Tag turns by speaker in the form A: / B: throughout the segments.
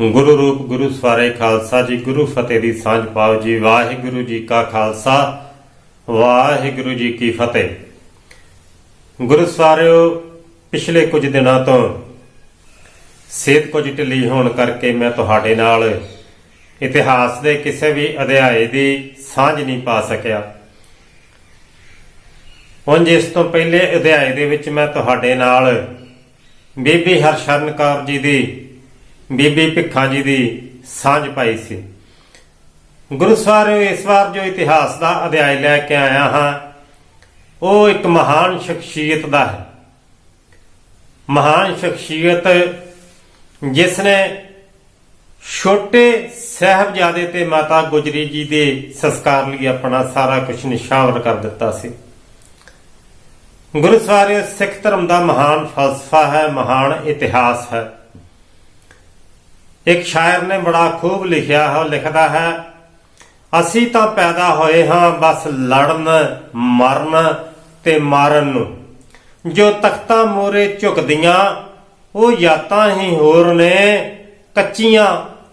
A: ਗੁਰੂ ਰੂਪ ਗੁਰੂ ਸਵਾਰੇ ਖਾਲਸਾ ਜੀ, ਗੁਰੂ ਫਤਿਹ ਦੀ ਸਾਂਝ ਪਾਓ ਜੀ। ਵਾਹਿਗੁਰੂ ਜੀ ਕਾ ਖਾਲਸਾ, ਵਾਹਿਗੁਰੂ ਜੀ ਕੀ ਫਤਿਹ। ਗੁਰੂ ਸਵਾਰਿਓ, ਪਿਛਲੇ ਕੁਝ ਦਿਨਾਂ ਤੋਂ ਸਿਹਤ ਕੁਝ ਢਿੱਲੀ ਹੋਣ ਕਰਕੇ ਮੈਂ ਤੁਹਾਡੇ ਨਾਲ ਇਤਿਹਾਸ ਦੇ ਕਿਸੇ ਵੀ ਅਧਿਆਏ ਦੀ ਸਾਂਝ ਨਹੀਂ ਪਾ ਸਕਿਆ। ਹੁਣ ਇਸ ਤੋਂ ਪਹਿਲੇ ਅਧਿਆਏ ਦੇ ਵਿੱਚ ਮੈਂ ਤੁਹਾਡੇ ਨਾਲ ਬੀਬੀ ਹਰਸ਼ਰਨ ਕੌਰ ਜੀ ਦੀ ਬੀਬੀ ਭਿੱਖਾ ਜੀ ਦੀ ਸਾਂਝ ਪਾਈ ਸੀ। ਗੁਰੂ ਸਾਹਿਬ ਇਸ ਵਾਰ ਜੋ ਇਤਿਹਾਸ ਦਾ ਅਧਿਆਇ ਲੈ ਕੇ ਆਇਆ ਹਾਂ, ਉਹ ਇੱਕ ਮਹਾਨ ਸ਼ਖਸੀਅਤ ਦਾ ਹੈ। ਮਹਾਨ ਸ਼ਖਸੀਅਤ ਜਿਸ ਨੇ ਛੋਟੇ ਸਹਿਬਜ਼ਾਦੇ ਤੇ ਮਾਤਾ ਗੁਜਰੀ ਜੀ ਦੇ ਸੰਸਕਾਰ ਲਈ ਆਪਣਾ ਸਾਰਾ ਕੁਝ ਨਿਸ਼ਾਵਰ ਕਰ ਦਿੱਤਾ ਸੀ। ਗੁਰੂ ਸਾਹਿਬ ਸਿੱਖ ਧਰਮ ਦਾ ਮਹਾਨ ਫਲਸਫਾ ਹੈ, ਮਹਾਨ ਇਤਿਹਾਸ ਹੈ। ਇੱਕ ਸ਼ਾਇਰ ਨੇ ਬੜਾ ਖੂਬ ਲਿਖਿਆ ਹੈ ਲਿਖਦਾ ਹੈ, ਅਸੀਂ ਤਾਂ ਪੈਦਾ ਹੋਏ ਹਾਂ ਬਸ ਲੜਨ, ਮਰਨ ਤੇ ਮਾਰਨ ਨੂੰ। ਜੋ ਤਖਤਾਂ ਮੋਰੇ ਝੁਕਦੀਆਂ, ਉਹ ਯਾਤਾਂ ਹੀ ਹੋਰ ਨੇ। ਕੱਚੀਆਂ,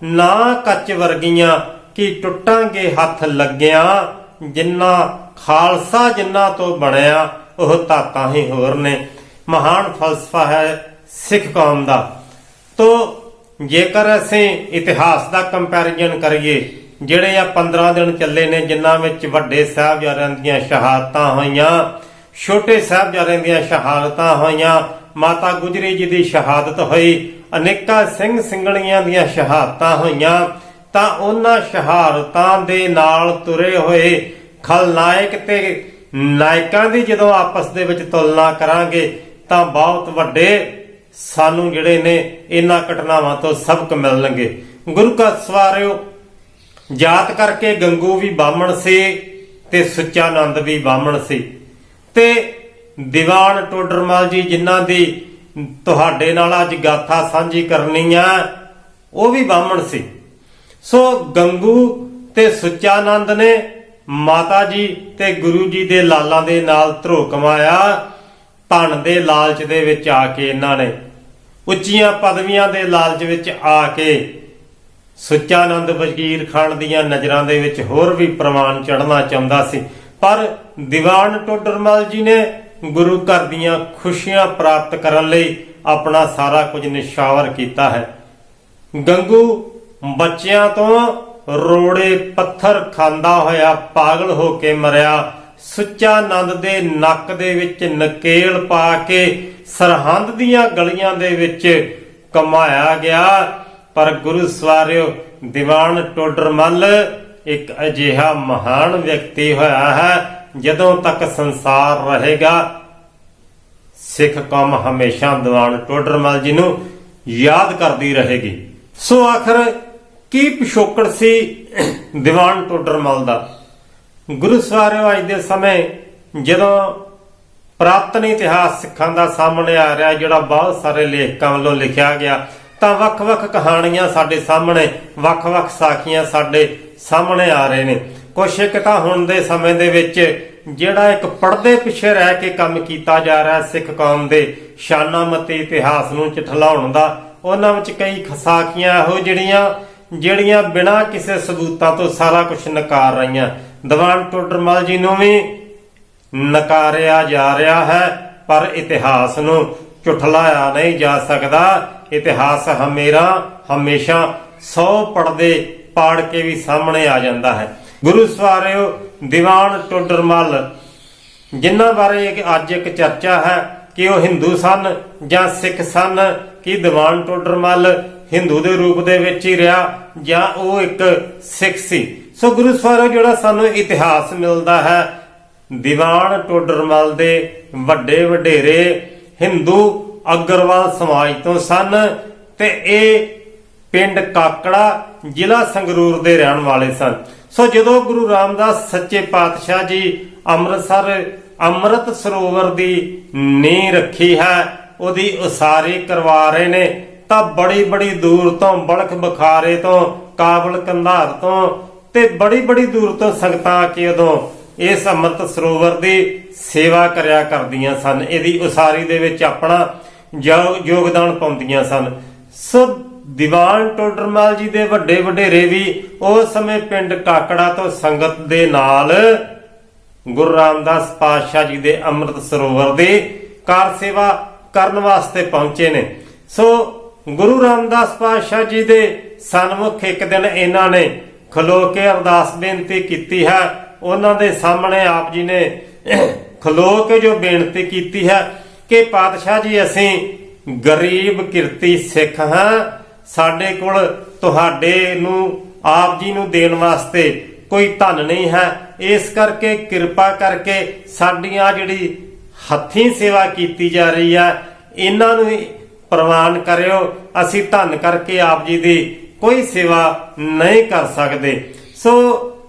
A: ਨਾ ਕੱਚ ਵਰਗੀਆਂ ਕਿ ਟੁੱਟਾਂਗੇ ਹੱਥ ਲੱਗਿਆਂ। ਜਿੰਨਾ ਖਾਲਸਾ ਜਿੰਨਾ ਤੋਂ ਬਣਿਆ, ਉਹ ਧਾਤਾਂ ਹੀ ਹੋਰ ਨੇ। ਮਹਾਨ ਫਲਸਫਾ ਹੈ ਸਿੱਖ ਕੌਮ ਦਾ। ਤੋ ਜੇਕਰ ਅਸੀਂ ਇਤਿਹਾਸ ਦਾ ਕੰਪੈਰੀਜ਼ਨ ਕਰੀਏ, ਜਿਹੜੇ ਆ 15 ਦਿਨ ਚੱਲੇ ਨੇ, ਜਿਨ੍ਹਾਂ ਵਿੱਚ ਵੱਡੇ ਸਾਹਿਬਜ਼ਾਦਿਆਂ ਦੀਆਂ ਸ਼ਹਾਦਤਾਂ ਹੋਈਆਂ, ਛੋਟੇ ਸਾਹਿਬਜ਼ਾਦਿਆਂ ਦੀਆਂ ਸ਼ਹਾਦਤਾਂ ਹੋਈਆਂ, ਮਾਤਾ ਗੁਜਰੀ ਜੀ ਦੀ ਸ਼ਹਾਦਤ ਹੋਈ, ਅਨੇਕਾਂ ਸਿੰਘ ਸਿੰਘਣੀਆਂ ਦੀਆਂ ਸ਼ਹਾਦਤਾਂ ਹੋਈਆਂ, ਤਾਂ ਉਹਨਾਂ ਸ਼ਹਾਦਤਾਂ ਦੇ ਨਾਲ ਤੁਰੇ ਹੋਏ ਖਲਨਾਇਕ ਤੇ ਨਾਇਕਾਂ ਦੀ ਜਦੋਂ ਆਪਸ ਦੇ ਵਿੱਚ ਤੁਲਨਾ ਕਰਾਂਗੇ, ਤਾਂ ਬਹੁਤ ਵੱਡੇ ਸਾਨੂੰ ਜਿਹੜੇ ਨੇ ਇਹਨਾਂ ਘਟਨਾਵਾਂ ਤੋਂ ਸਬਕ ਮਿਲਣਗੇ ਗੁਰੂ ਕਾ ਸਵਾਰਿਓ ਜਾਤ ਕਰਕੇ ਗੰਗੂ ਵੀ ਬਾਹਮਣ ਸੀ ਤੇ ਸੁੱਚਾਨੰਦ ਵੀ ਬਾਹਮਣ ਸੀ। ਤੇ ਦੀਵਾਨ ਟੋਡਰਮਲ ਜੀ ਜਿਨ੍ਹਾਂ ਦੀ ਤੁਹਾਡੇ ਨਾਲ ਅੱਜ ਗਾਥਾ ਸਾਂਝੀ ਕਰਨੀ ਆ, ਉਹ ਵੀ ਬਾਹਮਣ ਸੀ। ਸੋ ਗੰਗੂ ਤੇ ਸੁੱਚਾਨੰਦ ਨੇ ਮਾਤਾ ਜੀ ਤੇ ਗੁਰੂ ਜੀ ਦੇ ਲਾਲਾਂ ਦੇ ਨਾਲ ਧਰੋ ਕਮਾਇਆ। ਧਨ ਦੇ ਲਾਲਚ ਦੇ ਵਿੱਚ ਆ ਕੇ ਇਹਨਾਂ ਨੇ, ਉੱਚੀਆਂ ਪਦਵੀਆਂ ਦੇ ਲਾਲਚ ਵਿੱਚ ਆ ਕੇ ਸੁੱਚਾਨੰਦ ਵਜ਼ੀਰ ਖਾਨ ਦੀਆਂ ਨਜ਼ਰਾਂ ਦੇ ਵਿੱਚ ਹੋਰ ਵੀ ਪ੍ਰਵਾਨ ਚੜਨਾ ਚਾਹੁੰਦਾ ਸੀ। ਪਰ ਦੀਵਾਨ ਟੋਡਰਮਲ ਜੀ ਨੇ ਗੁਰੂ ਘਰ ਦੀਆਂ ਖੁਸ਼ੀਆਂ ਪ੍ਰਾਪਤ ਕਰਨ ਲਈ ਆਪਣਾ ਸਾਰਾ ਕੁਝ ਨਿਸ਼ਾਵਰ ਕੀਤਾ ਹੈ। ਗੰਗੂ ਬੱਚਿਆਂ ਤੋਂ ਰੋੜੇ ਪੱਥਰ ਖਾਂਦਾ ਹੋਇਆ ਪਾਗਲ ਹੋ ਕੇ ਮਰਿਆ। ਸੁੱਚਾਨੰਦ ਦੇ ਨੱਕ ਦੇ ਵਿੱਚ ਨਕੇਲ ਪਾ ਕੇ ਸਰਹੰਦ ਦੀਆਂ ਗਲੀਆਂ ਦੇ ਵਿੱਚ ਕਮਾਇਆ ਗਿਆ। ਪਰ ਗੁਰੂ ਸਵਾਰਿਓ, ਦੀਵਾਨ ਟੋਡਰਮਲ ਇੱਕ ਅਜਿਹਾ ਮਹਾਨ ਵਿਅਕਤੀ ਹੋਇਆ ਹੈ, ਜਦੋਂ ਤੱਕ ਸੰਸਾਰ ਰਹੇਗਾ। ਸਿੱਖ ਕੌਮ ਹਮੇਸ਼ਾ ਦੀਵਾਨ ਟੋਡਰਮਲ ਜੀ ਨੂੰ ਯਾਦ ਕਰਦੀ ਰਹੇਗੀ। ਸੋ ਆਖਰ ਕੀ ਪਿਛੋਕੜ ਸੀ ਦੀਵਾਨ ਟੋਡਰਮਲ ਦਾ? ਗੁਰੂ ਸਵਾਰਿਓ ਅੱਜ ਦੇ ਸਮੇਂ ਜਦੋਂ ਪ੍ਰਾਤਨ ਇਤਿਹਾਸ ਸਿੱਖਾਂ ਦਾ ਸਾਹਮਣੇ ਆ ਰਿਹਾ, ਜਿਹੜਾ ਬਹੁਤ ਸਾਰੇ ਲੇਖਕਾਂ ਵੱਲੋਂ ਲਿਖਿਆ ਗਿਆ, ਤਾਂ ਵੱਖ-ਵੱਖ ਕਹਾਣੀਆਂ ਸਾਡੇ ਸਾਹਮਣੇ, ਵੱਖ-ਵੱਖ ਸਾਖੀਆਂ ਸਾਡੇ ਸਾਹਮਣੇ ਆ ਰਹੇ ਨੇ। ਕੁਛ ਇੱਕ ਤਾਂ ਹੁਣ ਦੇ ਸਮੇਂ ਦੇ ਵਿੱਚ ਜਿਹੜਾ ਇੱਕ ਪਰਦੇ ਪਿੱਛੇ ਰਹਿ ਕੇ ਕੰਮ ਕੀਤਾ ਜਾ ਰਿਹਾ ਸਿੱਖ ਕੌਮ ਦੇ ਸ਼ਾਨਾਮਤੀ ਇਤਿਹਾਸ ਨੂੰ ਚਠਲਾਉਣ ਦਾ, ਉਹਨਾਂ ਵਿੱਚ ਕਈ ਖਸਾਕੀਆਂ ਇਹੋ ਜਿਹੜੀਆਂ ਜਿਹੜੀਆਂ ਬਿਨਾਂ ਕਿਸੇ ਸਬੂਤਾਂ ਤੋਂ ਸਾਰਾ ਕੁਝ ਨਕਾਰ ਰਹੀਆਂ। ਦੀਵਾਨ ਟੋਡਰਮਲ ਜੀ ਨੂੰ ਵੀ ਨਕਾਰਿਆ ਜਾ ਰਿਹਾ ਹੈ, ਪਰ ਇਤਿਹਾਸ ਨੂੰ ਝੁਠਲਾਇਆ ਨਹੀਂ ਜਾ ਸਕਦਾ। ਇਤਿਹਾਸ ਹਮੇਰਾ ਹਮੇਸ਼ਾ 100 ਪੜਦੇ ਪਾੜ ਕੇ ਵੀ ਸਾਹਮਣੇ ਆ ਜਾਂਦਾ ਹੈ। ਗੁਰੂ ਸਵਾਰਿਓ, ਦੀਵਾਨ ਟੋਡਰਮਲ ਜਿਨ੍ਹਾਂ ਬਾਰੇ ਅੱਜ ਇੱਕ ਚਰਚਾ ਹੈ ਕਿ ਉਹ ਹਿੰਦੂ ਸਨ ਜਾਂ ਸਿੱਖ ਸਨ, ਕਿ ਦੀਵਾਨ ਟੋਡਰਮਲ ਹਿੰਦੂ ਦੇ ਰੂਪ ਦੇ ਵਿੱਚ ਹੀ ਰਿਹਾ ਜਾਂ ਉਹ ਇੱਕ ਸਿੱਖ ਸੀ? ਸੋ ਗੁਰੂ ਸਵਾਰਿਓ ਜਿਹੜਾ ਸਾਨੂੰ ਇਤਿਹਾਸ ਮਿਲਦਾ ਹੈ, ਦੀਵਾਨ ਟੋਡਰਮਲ ਦੇ ਵੱਡੇ ਵਡੇਰੇ ਹਿੰਦੂ ਅਗਰਵਾਲ ਸਮਾਜ ਤੋਂ ਸਨ ਤੇ ਇਹ ਪਿੰਡ ਕਾਕੜਾ ਜ਼ਿਲ੍ਹਾ ਸੰਗਰੂਰ ਦੇ ਰਹਿਣ ਵਾਲੇ ਸਨ। ਸੋ ਜਦੋਂ ਗੁਰੂ ਰਾਮਦਾਸ ਸੱਚੇ ਪਾਤਸ਼ਾਹ ਜੀ ਅੰਮ੍ਰਿਤਸਰ, ਅੰਮ੍ਰਿਤ ਸਰੋਵਰ ਦੀ ਨੀਂਹ ਰੱਖੀ ਹੈ, ਉਹਦੀ ਉਸਾਰੀ ਕਰਵਾ ਰਹੇ ਨੇ, ਤਾਂ ਬੜੀ ਬੜੀ ਦੂਰ ਤੋਂ, ਬਲਖ ਬਖਾਰੇ ਤੋਂ ਕਾਬਲ ਕੰਧਾਰ ਤੋਂ ਤੇ ਬੜੀ ਬੜੀ ਦੂਰ ਤੋਂ ਸੰਗਤਾਂ ਆ ਕੇ ਉਦੋਂ ਇਸ ਅੰਮ੍ਰਿਤ ਸਰੋਵਰ ਦੀ ਸੇਵਾ ਕਰਿਆ ਕਰਦੀਆਂ ਸਨ। ਇਹਦੀ ਉਸਾਰੀ ਦੇ ਵਿੱਚ ਆਪਣਾ ਯੋਗਦਾਨ ਪਾਉਂਦੀਆਂ ਸਨ। ਸੋ ਦੀਵਾਨ ਟੋਡਰਮਲ ਜੀ ਦੇ ਵੱਡੇ ਵਡੇਰੇ ਵੀ ਉਸ ਸਮੇਂ ਪਿੰਡ ਕਾਕੜਾ ਤੋਂ ਸੰਗਤ ਦੇ ਨਾਲ ਗੁਰੂ ਰਾਮਦਾਸ ਪਾਤਸ਼ਾਹ ਜੀ ਦੇ ਅੰਮ੍ਰਿਤ ਸਰੋਵਰ ਦੇ ਕਾਰ ਸੇਵਾ ਕਰਨ ਵਾਸਤੇ ਪਹੁੰਚੇ ਨੇ। ਸੋ ਗੁਰੂ ਰਾਮਦਾਸ ਪਾਤਸ਼ਾਹ ਜੀ ਦੇ ਸਨਮੁਖ ਇੱਕ ਦਿਨ ਇਹਨਾਂ ਨੇ ਖਲੋ ਕੇ ਅਰਦਾਸ ਬੇਨਤੀ ਕੀਤੀ ਹੈ। ਉਹਨਾਂ ਦੇ ਸਾਹਮਣੇ ਆਪ ਜੀ ਨੇ ਖਲੋ ਕੇ ਜੋ ਬੇਨਤੀ ਕੀਤੀ ਹੈ ਕਿ ਪਾਤਸ਼ਾਹ ਜੀ, ਅਸੀਂ ਗਰੀਬ ਕਿਰਤੀ ਸਿੱਖ ਹਾਂ। ਸਾਡੇ ਕੋਲ ਤੁਹਾਡੇ ਨੂੰ, ਆਪ ਜੀ ਨੂੰ ਦੇਣ ਵਾਸਤੇ ਕੋਈ ਧਨ ਨਹੀਂ ਹੈ। ਇਸ ਕਰਕੇ ਕਿਰਪਾ ਕਰਕੇ ਸਾਡੀਆਂ ਜਿਹੜੀ ਹੱਥੀਂ ਸੇਵਾ ਕੀਤੀ ਜਾ ਰਹੀ ਹੈ, ਇਹਨਾਂ ਨੂੰ ਪ੍ਰਵਾਨ ਕਰਿਓ। ਅਸੀਂ ਧੰਨ ਕਰਕੇ ਆਪ ਜੀ ਦੀ ਕੋਈ ਸੇਵਾ ਨਹੀਂ ਕਰ ਸਕਦੇ। ਸੋ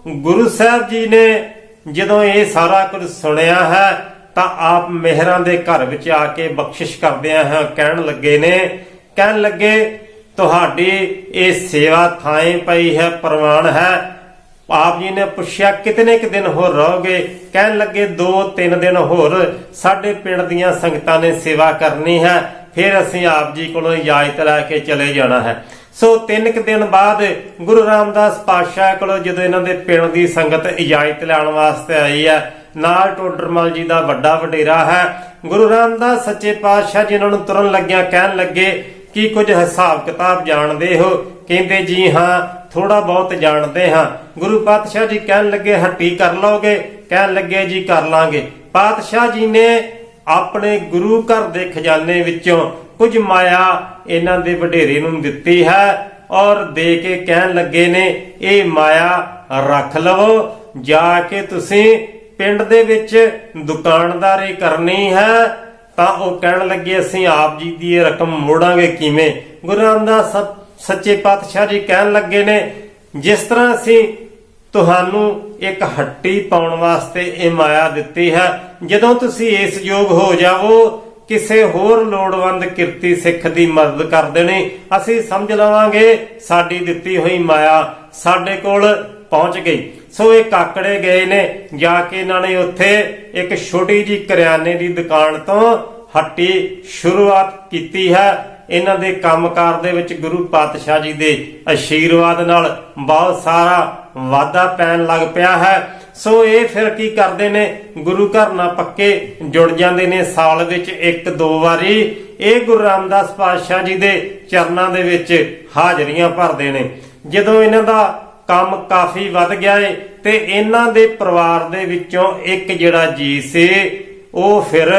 A: ਗੁਰੂ ਸਾਹਿਬ ਜੀ ਨੇ ਜਦੋਂ ਇਹ ਸਾਰਾ ਕੁਝ ਸੁਣਿਆ ਹੈ, ਤਾਂ ਆਪ ਮਿਹਰਾਂ ਦੇ ਘਰ ਵਿੱਚ ਆ ਕੇ ਬਖਸ਼ਿਸ਼ ਕਰਦਿਆਂ ਹੈ ਕਹਿਣ ਲੱਗੇ ਨੇ, ਕਹਿਣ ਲੱਗੇ, ਤੁਹਾਡੀ ਇਹ ਸੇਵਾ ਥਾਂ ਪਈ ਹੈ, ਪ੍ਰਵਾਨ ਹੈ। ਆਪ ਜੀ ਨੇ ਪੁੱਛਿਆ, ਕਿਤਨੇ ਕੁ ਦਿਨ ਹੋਰ ਰਹੋਗੇ? ਕਹਿਣ ਲੱਗੇ 2-3 ਦਿਨ ਹੋਰ। ਸਾਡੇ ਪਿੰਡ ਦੀਆਂ ਸੰਗਤਾਂ ਨੇ ਸੇਵਾ ਕਰਨੀ ਹੈ, ਫਿਰ ਅਸੀਂ ਆਪ ਜੀ ਕੋਲੋਂ ਇਜਾਜ਼ਤ ਲੈ ਕੇ ਚਲੇ ਜਾਣਾ ਹੈ। ਸੋ ਤਿੰਨ ਕੁ ਦਿਨ ਬਾਅਦ ਗੁਰੂ ਰਾਮਦਾਸ ਪਾਤਸ਼ਾਹ ਕੋਲ ਜਦੋਂ ਇਹਨਾਂ ਦੇ ਪਿੰਡ ਦੀ ਸੰਗਤ ਇਜਾਜ਼ਤ ਲੈਣ ਵਾਸਤੇ ਆਈ ਹੈ, ਨਾਲ ਟੋਡਰਮਲ ਜੀ ਦਾ ਵੱਡਾ ਵਡੇਰਾ ਹੈ, ਗੁਰੂ ਰਾਮਦਾਸ ਸੱਚੇ ਪਾਤਸ਼ਾਹ ਜੀ ਨੂੰ ਤੁਰਨ ਲੱਗਿਆ ਕਹਿਣ ਲੱਗੇ ਕਿ ਕੁਝ ਹਿਸਾਬ ਕਿਤਾਬ ਜਾਣਦੇ ਹੋ? ਕਹਿੰਦੇ ਜੀ ਹਾਂ ਥੋੜਾ ਬਹੁਤ ਜਾਣਦੇ ਹਾਂ। ਗੁਰੂ ਪਾਤਸ਼ਾਹ ਜੀ ਕਹਿਣ ਲੱਗੇ, ਹੱਟੀ ਕਰ ਲਓਗੇ? ਕਹਿਣ ਲੱਗੇ, ਜੀ ਕਰ ਲਾਂਗੇ। ਪਾਤਸ਼ਾਹ ਜੀ ਨੇ ਆਪਣੇ ਗੁਰੂ ਘਰ ਦੇ ਖਜ਼ਾਨੇ ਵਿੱਚੋਂ ਕੁਝ ਮਾਇਆ ਇਹਨਾਂ ਦੇ ਵਡੇਰੇ ਨੂੰ ਦਿੱਤੀ ਹੈ ਔਰ ਦੇ ਕੇ ਕਹਿਣ ਲੱਗੇ ਨੇ, ਇਹ ਮਾਇਆ ਰੱਖ ਲਵੋ, ਜਾ ਕੇ ਤੁਸੀਂ ਪਿੰਡ ਦੇ ਵਿੱਚ ਦੁਕਾਨਦਾਰੀ ਕਰਨੀ ਹੈ। ਤਾਂ ਉਹ ਕਹਿਣ ਲੱਗੇ, ਅਸੀਂ ਆਪ ਜੀ ਦੀ ਇਹ ਰਕਮ ਮੋੜਾਂਗੇ ਕਿਵੇਂ? ਗੁਰੂ ਰਾਮਦਾਸ ਸੱਚੇ ਪਾਤਸ਼ਾਹ ਜੀ ਕਹਿਣ ਲੱਗੇ ਨੇ, ਜਿਸ ਤਰ੍ਹਾਂ ਅਸੀਂ ਤੁਹਾਨੂੰ ਇੱਕ ਹੱਟੀ ਪਾਉਣ ਵਾਸਤੇ ਇਹ ਮਾਇਆ ਦਿੱਤੀ ਹੈ, ਜਦੋਂ ਤੁਸੀਂ ਇਸ ਯੋਗ ਹੋ ਜਾਵੋ ਕਿਸੇ ਹੋਰ ਲੋੜਵੰਦ ਕਿਰਤੀ ਸਿੱਖ ਦੀ ਮਦਦ ਕਰ ਦੇਣੀ, ਅਸੀਂ ਸਮਝ ਲਵਾਂਗੇ ਸਾਡੀ ਦਿੱਤੀ ਹੋਈ ਮਾਇਆ ਸਾਡੇ ਕੋਲ ਪਹੁੰਚ ਗਈ। ਸੋ ਇਹ ਕਾਕੜੇ ਗਏ ਨੇ, ਜਾ ਕੇ ਇਹਨਾਂ ਨੇ ਉੱਥੇ ਇੱਕ ਛੋਟੀ ਜੀ ਕਰਿਆਨੇ ਦੀ ਦੁਕਾਨ ਤੋਂ ਹੱਟੀ ਸ਼ੁਰੂਆਤ ਕੀਤੀ ਹੈ। ਇਹਨਾਂ ਦੇ ਕੰਮਕਾਰ ਦੇ ਵਿੱਚ ਗੁਰੂ ਪਾਤਸ਼ਾਹ ਜੀ ਦੇ ਅਸ਼ੀਰਵਾਦ ਨਾਲ ਬਹੁਤ ਸਾਰਾ ਵਾਧਾ ਪੈਣ ਲੱਗ ਪਿਆ ਹੈ। ਸੋ ਇਹ ਫਿਰ ਕੀ ਕਰਦੇ ਨੇ? ਗੁਰੂ ਘਰ ਨਾਲ ਪੱਕੇ ਜੁੜ ਜਾਂਦੇ ਨੇ। ਸਾਲ ਵਿੱਚ ਇੱਕ, ਦੋ ਵਾਰੀ ਇਹ ਗੁਰੂ ਰਾਮਦਾਸ ਪਾਤਸ਼ਾਹ ਜੀ ਦੇ ਚਰਨਾਂ ਦੇ ਵਿੱਚ ਹਾਜ਼ਰੀਆਂ ਭਰਦੇ ਨੇ। ਜਦੋਂ ਇਹਨਾਂ ਦਾ ਕੰਮ ਕਾਫੀ ਵੱਧ ਗਿਆ ਏ ਤੇ ਇਹਨਾਂ ਦੇ ਪਰਿਵਾਰ ਦੇ ਵਿੱਚੋਂ ਇੱਕ ਜਿਹੜਾ ਜੀ ਸੀ, ਉਹ ਫਿਰ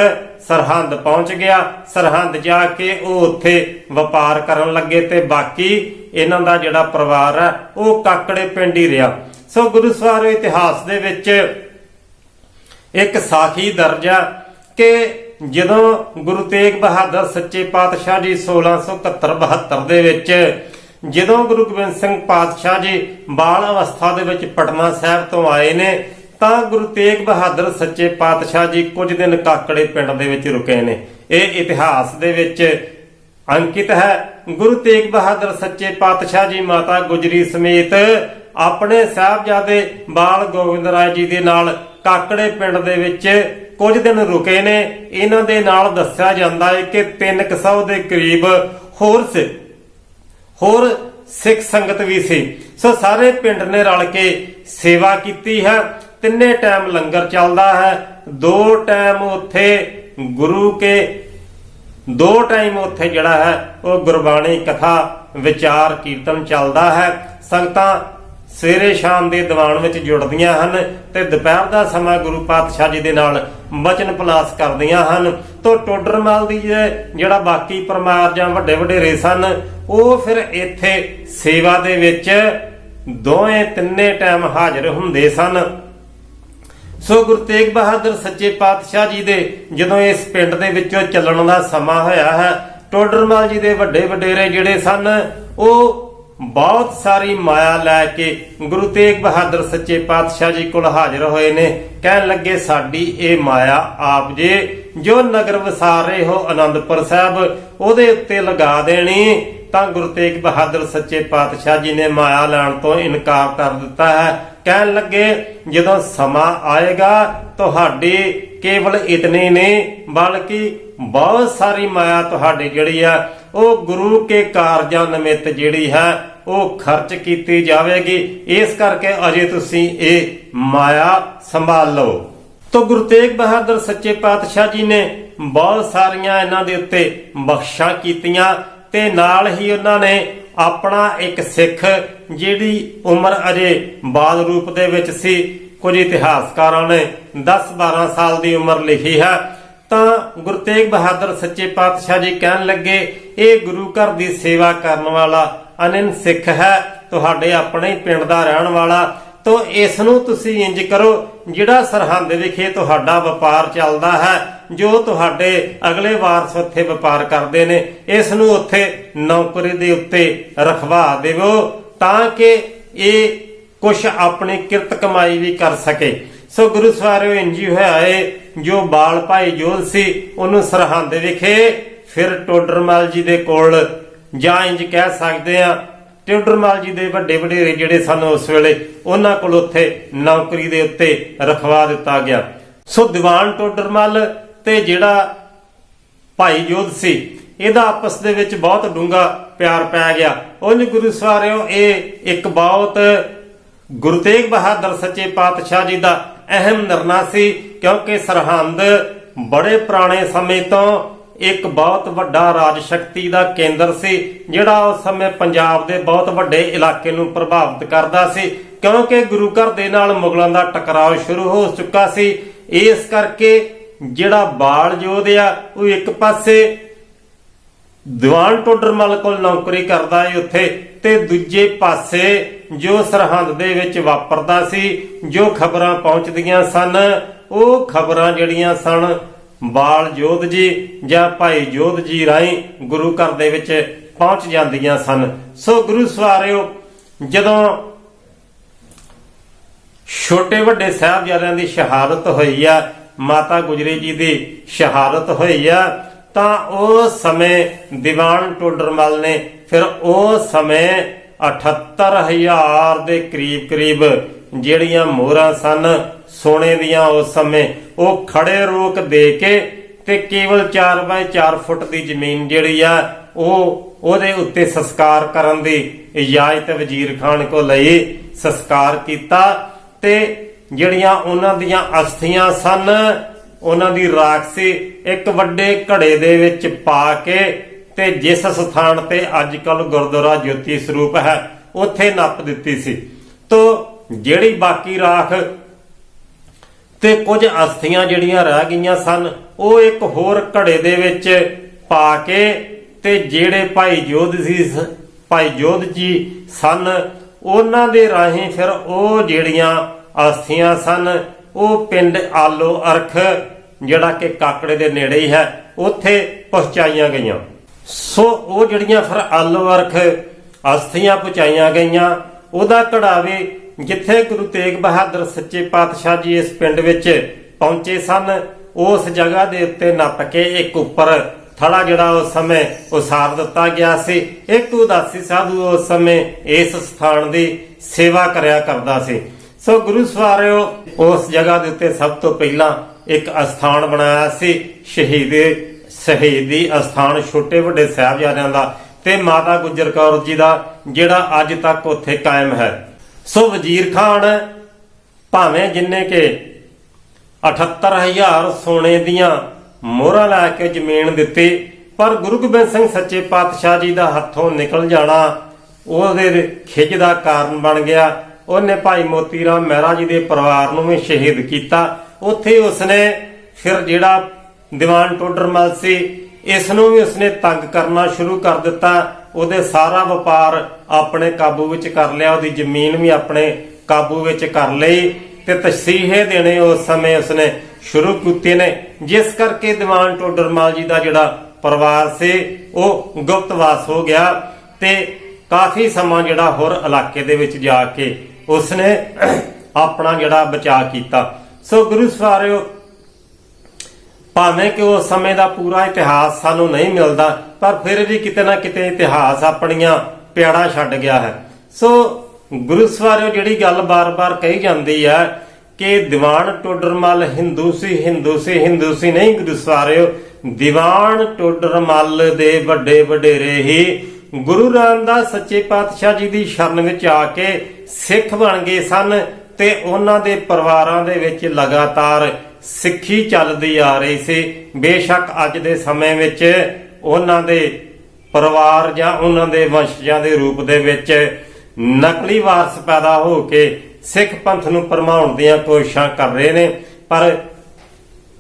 A: ਸਰਹੰਦ ਪਹੁੰਚ ਗਿਆ। ਸਰਹੰਦ ਜਾ ਕੇ ਉਹ ਉੱਥੇ ਵਪਾਰ ਕਰਨ ਲੱਗੇ ਤੇ ਬਾਕੀ ਇਹਨਾਂ ਦਾ ਜਿਹੜਾ ਪਰਿਵਾਰ ਹੈ ਉਹ ਕਾਕੜੇ ਪਿੰਡ ਹੀ ਰਿਹਾ। ਸੋ ਗੁਰੂ ਸਵਾਰੋ ਇਤਿਹਾਸ ਦੇ ਵਿੱਚ ਇੱਕ ਸਾਖੀ ਦਰਜਾ ਕਿ ਜਦੋਂ ਗੁਰੂ ਤੇਗ ਬਹਾਦਰ ਸੱਚੇ ਪਾਤਸ਼ਾਹ ਜੀ 1671-72 ਦੇ ਵਿੱਚ ਜਦੋਂ ਗੁਰੂ ਗੋਬਿੰਦ ਸਿੰਘ ਪਾਤਸ਼ਾਹ ਜੀ ਬਾਲ ਅਵਸਥਾ ਦੇ ਵਿੱਚ ਪਟਨਾ ਸਾਹਿਬ ਤੋਂ ਆਏ ਨੇ, ਤਾਂ ਗੁਰੂ ਤੇਗ ਬਹਾਦਰ ਸੱਚੇ ਪਾਤਸ਼ਾਹ ਜੀ ਕੁਝ ਦਿਨ ਕਾਕੜੇ ਪਿੰਡ ਦੇ ਵਿੱਚ ਰੁਕੇ ਨੇ। ਇਹ ਇਤਿਹਾਸ ਦੇ ਵਿੱਚ ਅੰਕਿਤ ਹੈ। ਗੁਰੂ ਤੇਗ ਬਹਾਦਰ ਸੱਚੇ ਪਾਤਸ਼ਾਹ ਜੀ ਮਾਤਾ ਗੁਜਰੀ ਸਮੇਤ ਆਪਣੇ ਸਾਹਿਬਜ਼ਾਦੇ ਬਾਲ ਗੋਬਿੰਦ ਰਾਏ ਜੀ ਦੇ ਨਾਲ ਕਾਕੜੇ ਪਿੰਡ ਦੇ ਵਿੱਚ ਕੁਝ ਦਿਨ ਰੁਕੇ ਨੇ। ਇਹਨਾਂ ਦੇ ਨਾਲ ਦੱਸਿਆ ਜਾਂਦਾ ਹੈ ਕਿ 300 ਦੇ ਕਰੀਬ ਹੋਰ ਸੇ। ਹੋਰ ਸਿੱਖ ਸੰਗਤ ਵੀ ਸੀ। ਸੋ ਸਾਰੇ ਪਿੰਡ ਨੇ ਰਲ ਕੇ ਸੇਵਾ ਕੀਤੀ ਹੈ। ਤਿੰਨੇ ਟਾਈਮ ਲੰਗਰ ਚੱਲਦਾ ਹੈ। ਦੋ ਟਾਈਮ ਉੱਥੇ ਗੁਰੂ ਕੇ, ਦੋ ਟਾਈਮ ਉੱਥੇ ਜਿਹੜਾ ਹੈ, ਉਹ ਗੁਰਬਾਣੀ ਕਥਾ, ਵਿਚਾਰ, ਕੀਰਤਨ ਚੱਲਦਾ ਹੈ। ਸੰਗਤਾਂ ਸਵੇਰੇ ਸ਼ਾਮ ਦੇ ਦੀਵਾਨ ਵਿੱਚ ਜੁੜਦੀਆਂ ਹਨ ਤੇ ਦੁਪਹਿਰ ਦਾ ਸਮਾਂ ਗੁਰੂ ਪਾਤਸ਼ਾਹ ਜੀ ਦੇ ਨਾਲ ਬਚਨ ਪਲਾਸ ਕਰਦੀਆਂ ਹਨ। ਤੋਂ ਟੋਡਰਮਲ ਦੀ ਜਿਹੜਾ ਬਾਕੀ ਪਰਮਾਰ ਜਾਂ ਵੱਡੇ ਵਡੇਰੇ ਸਨ, ਉਹ ਫਿਰ ਇੱਥੇ ਸੇਵਾ ਦੇ ਵਿੱਚ ਦੋਵੇਂ ਤਿੰਨੇ ਟਾਈਮ ਹਾਜ਼ਰ ਹੁੰਦੇ ਸਨ। ਸੋ ਗੁਰੂ ਤੇਗ ਬਹਾਦਰ ਸੱਚੇ ਪਾਤਸ਼ਾਹ ਜੀ ਦੇ ਜਦੋਂ ਇਸ ਪਿੰਡ ਦੇ ਵਿੱਚੋਂ ਚੱਲਣ ਦਾ ਸਮਾਂ ਹੋਇਆ ਹੈ, ਟੋਡਰਮਲ ਜੀ ਦੇ ਵੱਡੇ ਵਡੇਰੇ ਜਿਹੜੇ ਸਨ, ਉਹ ਬਹੁਤ ਸਾਰੀ ਮਾਇਆ ਲੈ ਕੇ ਗੁਰੂ ਤੇਗ ਬਹਾਦਰ ਸੱਚੇ ਪਾਤਸ਼ਾਹ ਜੀ ਕੋਲ ਹਾਜ਼ਰ ਹੋਏ ਨੇ। ਕਹਿਣ ਲੱਗੇ, ਸਾਡੀ ਇਹ ਮਾਇਆ ਆਪ ਜੇ ਜੋ ਨਗਰ ਵਸਾਰੇ ਹੋ ਆਨੰਦਪੁਰ ਸਾਹਿਬ, ਉਹਦੇ ਉੱਤੇ ਲਗਾ ਦੇਣੀ, ਤਾਂ ਗੁਰੂ ਤੇਗ ਬਹਾਦਰ ਸੱਚੇ ਪਾਤਸ਼ਾਹ ਜੀ ਨੇ ਮਾਇਆ ਲੈਣ ਤੋਂ ਇਨਕਾਰ ਕਰ ਦਿੱਤਾ ਹੈ। ਕਹਿਣ ਲੱਗੇ, ਜਦੋਂ ਸਮਾਂ ਆਏਗਾ, ਤੁਹਾਡੀ ਕੇਵਲ ਇਤਨੇ ਨੇ ਬਲਕਿ ਬਹੁਤ ਸਾਰੀ ਮਾਇਆ ਤੁਹਾਡੀ ਜਿਹੜੀ ਆ ਉਹ ਗੁਰੂ ਕੇ ਕਾਰਜਾਂ ਨਿਮਿਤ ਜਿਹੜੀ ਹੈ, ਉਹ ਖਰਚ ਕੀਤੀ ਜਾਵੇਗੀ। ਇਸ ਕਰਕੇ ਅਜੇ ਤੁਸੀਂ ਇਹ ਮਾਇਆ ਸੰਭਾਲ ਲਓ। ਤੋ ਗੁਰੂ ਤੇਗ ਬਹਾਦਰ ਸੱਚੇ ਪਾਤਸ਼ਾਹ ਜੀ ਨੇ ਬਹੁਤ ਸਾਰੀਆਂ ਇਹਨਾਂ ਦੇ ਉੱਤੇ ਬਖਸ਼ਾਂ ਕੀਤੀਆਂ ਤੇ ਨਾਲ ਹੀ ਉਹਨਾਂ ਨੇ ਆਪਣਾ ਇੱਕ ਸਿੱਖ ਜਿਹੜੀ ਉਮਰ ਅਜੇ ਬਾਲ ਰੂਪ ਦੇ ਵਿੱਚ ਸੀ, ਕੁਝ ਇਤਿਹਾਸਕਾਰਾਂ ਨੇ 10-12 ਸਾਲ ਦੀ ਉਮਰ ਲਿਖੀ ਹੈ। ਤਾਂ ਗੁਰੂ ਤੇਗ ਬਹਾਦਰ ਸੱਚੇ ਪਾਤਸ਼ਾਹ ਜੀ ਕਹਿਣ ਲੱਗੇ, ਇਹ ਗੁਰੂ ਘਰ ਦੀ ਸੇਵਾ ਕਰਨ ਵਾਲਾ ਅਨੰਨ ਸਿੱਖ ਹੈ, ਤੁਹਾਡੇ ਆਪਣੇ ਪਿੰਡ ਦਾ ਰਹਿਣ ਵਾਲਾ। ਤੋ ਇਸ ਨੂੰ ਤੁਸੀਂ ਇੰਜ ਕਰੋ, ਜਿਹੜਾ ਸਰਹੰਦ ਵਿਖੇ ਤੁਹਾਡਾ ਵਪਾਰ ਚੱਲਦਾ ਹੈ, ਜੋ ਤੁਹਾਡੇ ਅਗਲੇ ਵਾਰਸ ਉੱਥੇ ਵਪਾਰ ਕਰਦੇ ਨੇ ਇਸ ਨੂੰ ਉੱਥੇ ਨੌਕਰੀ ਦੇ ਉੱਤੇ ਰਖਵਾ ਦੇਵੋ, ਤਾਂ ਕਿ ਇਹ ਕੁਛ ਆਪਣੀ ਕਿਰਤ ਕਮਾਈ ਵੀ ਕਰ ਸਕੇ। ਸੋ ਗੁਰੂ ਸਵਾਰਿਓ ਇੰਜੀ ਹੋਇਆ ਏ। ਜੋ ਬਾਲ ਭਾਈ ਜੋਧ ਸੀ, ਉਹਨੂੰ ਸਰਹੰਦ ਵਿਖੇ ਫਿਰ ਟੋਡਰਮਲ ਜੀ ਦੇ ਕੋਲ ਜਾਂ ਇੰਜ ਕਹਿ ਸਕਦੇ ਆ ਟਿਊਡਰਮਲ ਜੀ ਦੇ ਵੱਡੇ ਵਡੇਰੇ ਜਿਹੜੇ ਸਨ ਉਸ ਵੇਲੇ, ਉਹਨਾਂ ਕੋਲ ਉੱਥੇ ਨੌਕਰੀ ਦੇ ਉੱਤੇ ਰਖਵਾ ਦਿੱਤਾ ਗਿਆ। ਸੋ ਦੀਵਾਨ ਟੋਡਰਮਲ ਤੇ ਜਿਹੜਾ ਭਾਈ ਜੋਧ ਸੀ, ਇਹਦਾ ਆਪਸ ਦੇ ਵਿੱਚ ਬਹੁਤ ਡੂੰਗਾ ਪਿਆਰ ਪੈ ਗਿਆ। ਉਂਝ ਗੁਰੂ ਸਵਾਰਿਓ ਇਹ ਇੱਕ ਬਹੁਤ ਗੁਰੂ ਤੇਗ ਬਹਾਦਰ ਸੱਚੇ ਪਾਤਸ਼ਾਹ ਜੀ ਦਾ ਅਹਿਮ ਨਿਰਣਾ ਸੀ, ਕਿਉਂਕਿ ਸਰਹੰਦ ਬੜੇ ਪੁਰਾਣੇ ਸਮੇਂ ਤੋਂ ਇੱਕ ਬਹੁਤ ਵੱਡਾ ਰਾਜ ਸ਼ਕਤੀ ਦਾ ਕੇਂਦਰ ਸੀ, ਜਿਹੜਾ ਉਸ ਸਮੇਂ ਪੰਜਾਬ ਦੇ ਬਹੁਤ ਵੱਡੇ ਇਲਾਕੇ ਨੂੰ ਪ੍ਰਭਾਵਿਤ ਕਰਦਾ ਸੀ, ਕਿਉਂਕਿ ਗੁਰੂ ਘਰ ਦੇ ਨਾਲ ਮੁਗਲਾਂ ਦਾ ਟਕਰਾਅ ਸ਼ੁਰੂ ਹੋ ਚੁੱਕਾ ਸੀ। ਇਸ ਕਰਕੇ ਜਿਹੜਾ ਬਾਲ ਯੋਧ ਆ, ਉਹ ਇੱਕ ਪਾਸੇ ਦੀਵਾਨ ਟੋਡਰਮਲ ਕੋਲ ਨੌਕਰੀ ਕਰਦਾ ਏ ਉੱਥੇ ਤੇ ਦੂਜੇ ਪਾਸੇ ਜੋ ਸਰਹੰਦ ਦੇ ਵਿੱਚ ਵਾਪਰਦਾ ਸੀ, ਜੋ ਖਬਰਾਂ ਪਹੁੰਚਦੀਆਂ ਸਨ, ਉਹ ਖਬਰਾਂ ਜਿਹੜੀਆਂ ਸਨ, ਬਾਲ ਜੋਧ ਜੀ ਜਾਂ ਭਾਈ ਜੋਧ ਜੀ ਰਾਹੀਂ ਗੁਰੂ ਘਰ ਦੇ ਵਿੱਚ ਪਹੁੰਚ ਜਾਂਦੀਆਂ ਸਨ। ਸੋ ਗੁਰੂ ਸਵਾਰਿਓ, ਜਦੋਂ ਛੋਟੇ ਵੱਡੇ ਸਾਹਿਬਜ਼ਾਦਿਆਂ ਦੀ ਸ਼ਹਾਦਤ ਹੋਈ ਆ, ਮਾਤਾ ਗੁਜਰੀ ਜੀ ਦੀ ਸ਼ਹਾਦਤ ਹੋਈ ਆ, ਤਾਂ ਉਸ ਸਮੇਂ ਦੀਵਾਨ ਟੋਡਰਮਲ ਨੇ ਫਿਰ ਉਸ ਸਮੇਂ 78000 ਦੇ ਕਰੀਬ ਕਰੀਬ ਜਿਹੜੀਆਂ ਮੋਹਰਾਂ ਸਨ, ਸੋਨੇ ਦੀਆਂ ਉਸ ਸਮੇਂ, ਉਹ ਖੜੇ ਰੋਕ ਦੇ ਕੇ ਤੇ ਕੇਵਲ 4x4 ਫੁੱਟ ਦੀ ਜ਼ਮੀਨ ਜਿਹੜੀ ਆ, ਉਹ ਉਹਦੇ ਉੱਤੇ ਸੰਸਕਾਰ ਕਰਨ ਦੀ ਇਜਾਜ਼ਤ ਵਜ਼ੀਰ ਖਾਨ ਕੋ ਲਈ ਸੰਸਕਾਰ ਕੀਤਾ ਤੇ ਜਿਹੜੀਆਂ ਉਹਨਾਂ ਦੀਆਂ ਅਸਥੀਆਂ ਸਨ, ਉਹਨਾਂ ਦੀ ਰਾਖਸੀ ਇੱਕ ਵੱਡੇ ਘੜੇ ਦੇ ਵਿੱਚ ਪਾ ਕੇ ਤੇ ਜਿਸ ਸਥਾਨ ਤੇ ਅੱਜ ਕੱਲ ਗੁਰਦੁਆਰਾ ਜੋਤੀ ਸਰੂਪ ਹੈ, ਉੱਥੇ ਨੱਪ ਦਿੱਤੀ ਸੀ। ਤੋ ਜਿਹੜੀ ਬਾਕੀ ਰਾਖ ਤੇ ਕੁਝ ਅਸਥੀਆਂ ਜਿਹੜੀਆਂ ਰਹਿ ਗਈਆਂ ਸਨ, ਉਹ ਇੱਕ ਹੋਰ ਘੜੇ ਦੇ ਵਿੱਚ ਪਾ ਕੇ ਤੇ ਜਿਹੜੇ ਭਾਈ ਜੋਧ ਸੀ, ਭਾਈ ਜੋਧ ਜੀ ਸਨ, ਉਹਨਾਂ ਦੇ ਰਾਹੀਂ ਫਿਰ ਉਹ ਜਿਹੜੀਆਂ ਅਸਥੀਆਂ ਸਨ, ਉਹ ਪਿੰਡ ਆਲੋ ਅਰਖ, ਜਿਹੜਾ ਕਿ ਕਾਕੜੇ ਦੇ ਨੇੜੇ ਹੀ ਹੈ, ਉੱਥੇ ਪਹੁੰਚਾਈਆਂ ਗਈਆਂ। ਸੋ ਉਹ ਜਿਹੜੀਆਂ ਫਿਰ ਆਲੋ ਅਰਖ ਅਸਥੀਆਂ ਪਹੁੰਚਾਈਆਂ ਗਈਆਂ, ਉਹਦਾ ਕਢਾਵੇ ਜਿੱਥੇ ਗੁਰੂ ਤੇਗ ਬਹਾਦਰ ਸੱਚੇ ਪਾਤਸ਼ਾਹ ਜੀ ਇਸ ਪਿੰਡ ਵਿੱਚ ਪਹੁੰਚੇ ਸਨ, ਉਸ ਜਗ੍ਹਾ ਦੇ ਉੱਤੇ ਨੱਪ ਕੇ ਇੱਕ ਉੱਪਰ ਥੜਾ ਜਿਹੜਾ ਉਸ ਸਮੇਂ ਉਸਾਰ ਦਿੱਤਾ ਗਿਆ ਸੀ। ਇੱਕ ਉਦਾਸੀ ਸਾਧੂ ਉਸ ਸਮੇਂ ਇਸ ਸਥਾਨ ਦੀ ਸੇਵਾ ਕਰਿਆ ਕਰਦਾ ਸੀ। ਸੋ ਗੁਰੂ ਸਵਾਰਿਓ, ਉਸ ਜਗ੍ਹਾ ਦੇ ਉੱਤੇ ਸਭ ਤੋਂ ਪਹਿਲਾਂ ਇੱਕ ਅਸਥਾਨ ਬਣਾਇਆ ਸੀ, ਸ਼ਹੀਦੇ ਸ਼ਹੀਦੀ ਅਸਥਾਨ ਛੋਟੇ ਵੱਡੇ ਸਾਹਿਬਜ਼ਾਦਿਆਂ ਦਾ ਤੇ ਮਾਤਾ ਗੁਜਰ ਕੌਰ ਜੀ ਦਾ, ਜਿਹੜਾ ਅੱਜ ਤੱਕ ਉੱਥੇ ਕਾਇਮ ਹੈ। ਸੋ ਵਜ਼ੀਰ ਖਾਨ ਭਾਵੇਂ ਜਿੰਨੇ ਕੇ 78000 ਸੋਨੇ ਦੀਆਂ ਮੋਹਰਾਂ ਲਾ ਕੇ ਜ਼ਮੀਨ ਦਿੱਤੀ, ਪਰ ਗੁਰੂ ਗੋਬਿੰਦ ਸਿੰਘ ਸੱਚੇ ਪਾਤਸ਼ਾਹ ਜੀ ਦਾ ਹੱਥੋਂ ਨਿਕਲ ਜਾਣਾ, ਉਹਦੇ ਖਿੱਚ ਦਾ ਕਾਰਨ ਬਣ ਗਿਆ। ਉਹਨੇ ਭਾਈ ਮੋਤੀ ਰਾਮ ਮਹਿਰਾ ਜੀ ਦੇ ਪਰਿਵਾਰ ਨੂੰ ਵੀ ਸ਼ਹੀਦ ਕੀਤਾ। ਉੱਥੇ ਉਸਨੇ ਫਿਰ ਜਿਹੜਾ ਦੀਵਾਨ ਟੋਡਰਮਲ ਸੀ। ਇਸ ਨੂੰ ਵੀ ਉਸਨੇ ਤੰਗ ਕਰਨਾ ਸ਼ੁਰੂ ਕਰ ਦਿੱਤਾ। ਉਹਦੇ ਸਾਰਾ ਵਪਾਰ ਆਪਣੇ ਕਾਬੂ ਵਿੱਚ ਕਰ ਲਿਆ। ਉਹਦੀ ਜ਼ਮੀਨ ਵੀ ਆਪਣੇ ਕਾਬੂ ਵਿੱਚ ਕਰ ਲਈ ਤੇ ਤਸ਼ਸੀਹੇ ਦੇਣੇ ਉਸ ਸਮੇਂ ਉਸਨੇ ਸ਼ੁਰੂ ਕੀਤੇ ਨੇ। ਜਿਸ ਕਰਕੇ ਦੀਵਾਨ ਟੋਡਰਮਲ ਜੀ ਦਾ ਜਿਹੜਾ ਪਰਿਵਾਰ ਸੀ, ਉਹ ਗੁਪਤਵਾਸ ਹੋ ਗਿਆ ਤੇ ਕਾਫੀ ਸਮਾਂ ਜਿਹੜਾ ਹੋਰ ਇਲਾਕੇ ਦੇ ਵਿੱਚ ਜਾ ਕੇ ਉਸਨੇ ਆਪਣਾ ਜਿਹੜਾ ਬਚਾਅ ਕੀਤਾ। ਸੋ ਗੁਰੂ ਸਵਾਰਿਓ ਭਾਵੇਂ ਕਿ ਉਸ ਸਮੇਂ ਦਾ ਪੂਰਾ ਇਤਿਹਾਸ ਸਾਨੂੰ ਨਹੀਂ ਮਿਲਦਾ, ਪਰ ਫਿਰ ਵੀ ਕਿਤੇ ਨਾ ਕਿਤੇ ਇਤਿਹਾਸ ਆਪਣੀਆਂ ਪਿਆੜਾ ਛੱਡ ਗਿਆ ਹੈ। ਸੋ ਗੁਰੂ ਸਵਾਰਿਓ, ਜਿਹੜੀ ਗੱਲ ਬਾਰ-ਬਾਰ ਕਹੀ ਜਾਂਦੀ ਹੈ ਕਿ ਦੀਵਾਨ ਟੋਡਰਮਲ ਹਿੰਦੂ ਸੀ ਹਿੰਦੂ ਸੀ ਹਿੰਦੂ ਸੀ ਨਹੀਂ ਗੁਰੂ ਸਵਾਰਿਓ, ਦੀਵਾਨ ਟੋਡਰ ਦੇ ਵੱਡੇ ਵਡੇਰੇ ਹੀ ਗੁਰੂ ਰਾਮਦਾਸ ਸੱਚੇ ਪਾਤਸ਼ਾਹ ਜੀ ਦੀ ਸ਼ਰਨ ਵਿੱਚ ਆ ਕੇ ਸਿੱਖ ਬਣ ਗਏ ਸਨ ਤੇ ਉਹਨਾਂ ਦੇ ਪਰਿਵਾਰਾਂ ਦੇ ਵਿੱਚ ਲਗਾਤਾਰ ਸਿੱਖੀ ਚੱਲਦੀ ਆ ਰਹੀ ਸੀ। ਬੇਸ਼ੱਕ ਅੱਜ ਦੇ ਸਮੇਂ ਵਿੱਚ ਉਹਨਾਂ ਦੇ ਪਰਿਵਾਰ ਜਾਂ ਉਹਨਾਂ ਦੇ ਵੰਸ਼ਜਾਂ ਦੇ ਰੂਪ ਦੇ ਵਿੱਚ ਨਕਲੀ ਵਾਰਸ ਪੈਦਾ ਹੋ ਕੇ ਸਿੱਖ ਪੰਥ ਨੂੰ ਪਰਮਾਉਣ ਦੀਆਂ ਕੋਸ਼ਿਸ਼ਾਂ ਕਰ ਰਹੇ ਨੇ। ਪਰ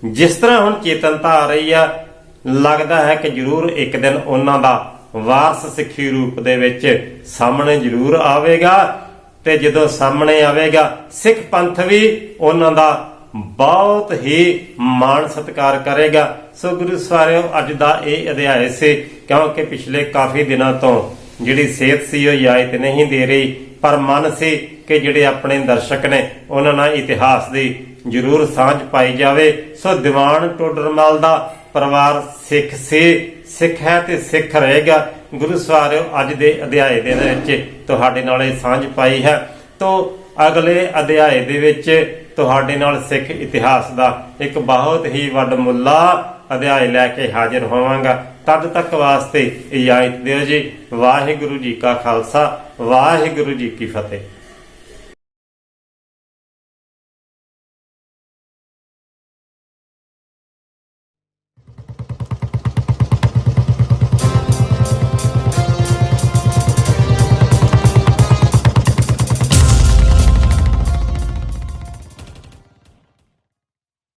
A: ਜਿਸ ਤਰ੍ਹਾਂ ਹੁਣ ਚੇਤਨਤਾ ਆ ਰਹੀ ਆ, ਲੱਗਦਾ ਹੈ ਕਿ ਜ਼ਰੂਰ ਇੱਕ ਦਿਨ ਉਹਨਾਂ ਦਾ ਵਾਰਸ ਸਿੱਖੀ ਰੂਪ ਦੇ ਵਿੱਚ ਸਾਹਮਣੇ ਜ਼ਰੂਰ ਆਵੇਗਾ ਤੇ ਜਦੋਂ ਸਾਹਮਣੇ ਆਵੇਗਾ, ਸਿੱਖ ਪੰਥ ਵੀ ਉਹਨਾਂ ਦਾ ਬਹੁਤ ਹੀ ਮਾਣ ਸਤਿਕਾਰ ਕਰੇਗਾ। ਸੋ ਗੁਰੂ ਸਾਰਿਓ, ਅੱਜ ਦਾ ਇਹ ਅਧਿਆਇ ਸੀ, ਕਿਉਂਕਿ ਪਿਛਲੇ ਕਾਫੀ ਦਿਨਾਂ ਤੋਂ ਜਿਹੜੀ ਸਿਹਤ ਸੀ, ਉਹ ਇਜਾਜ਼ਤ ਨਹੀਂ ਦੇ ਰਹੀ। ਪਰ ਮਨ ਸੀ ਕਿ ਜਿਹੜੇ ਆਪਣੇ ਦਰਸ਼ਕ ਨੇ, ਉਹਨਾਂ ਨਾਲ ਇਤਿਹਾਸ ਦੀ ਜ਼ਰੂਰ ਸਾਂਝ ਪਾਈ ਜਾਵੇ। ਸੋ ਦੀਵਾਨ ਟੋਡਰਮਲ ਦਾ ਪਰਿਵਾਰ ਸਿੱਖ ਸੀ, ਸਿੱਖ ਹੈ ਤੇ ਸਿੱਖ ਰਹੇਗਾ। ਗੁਰੂ ਸਵਾਰਿਓ ਅੱਜ ਦੇ ਅਧਿਆਏ ਦੇ ਵਿੱਚ ਤੁਹਾਡੇ ਨਾਲ ਇਹ ਸਾਂਝ ਪਾਈ ਹੈ। ਤੋਂ ਅਗਲੇ ਅਧਿਆਏ ਦੇ ਵਿੱਚ ਤੁਹਾਡੇ ਨਾਲ ਸਿੱਖ ਇਤਿਹਾਸ ਦਾ ਇੱਕ ਬਹੁਤ ਹੀ ਵੱਡਮੁੱਲਾ ਅਧਿਆਇ ਲੈ ਕੇ ਹਾਜ਼ਰ ਹੋਵਾਂਗਾ। ਤਦ ਤੱਕ ਵਾਸਤੇ ਇਜਾਜ਼ਤ ਦਿਓ ਜੀ। ਵਾਹਿਗੁਰੂ ਜੀ ਕਾ ਖਾਲਸਾ, ਵਾਹਿਗੁਰੂ ਜੀ ਕੀ ਫਤਿਹ।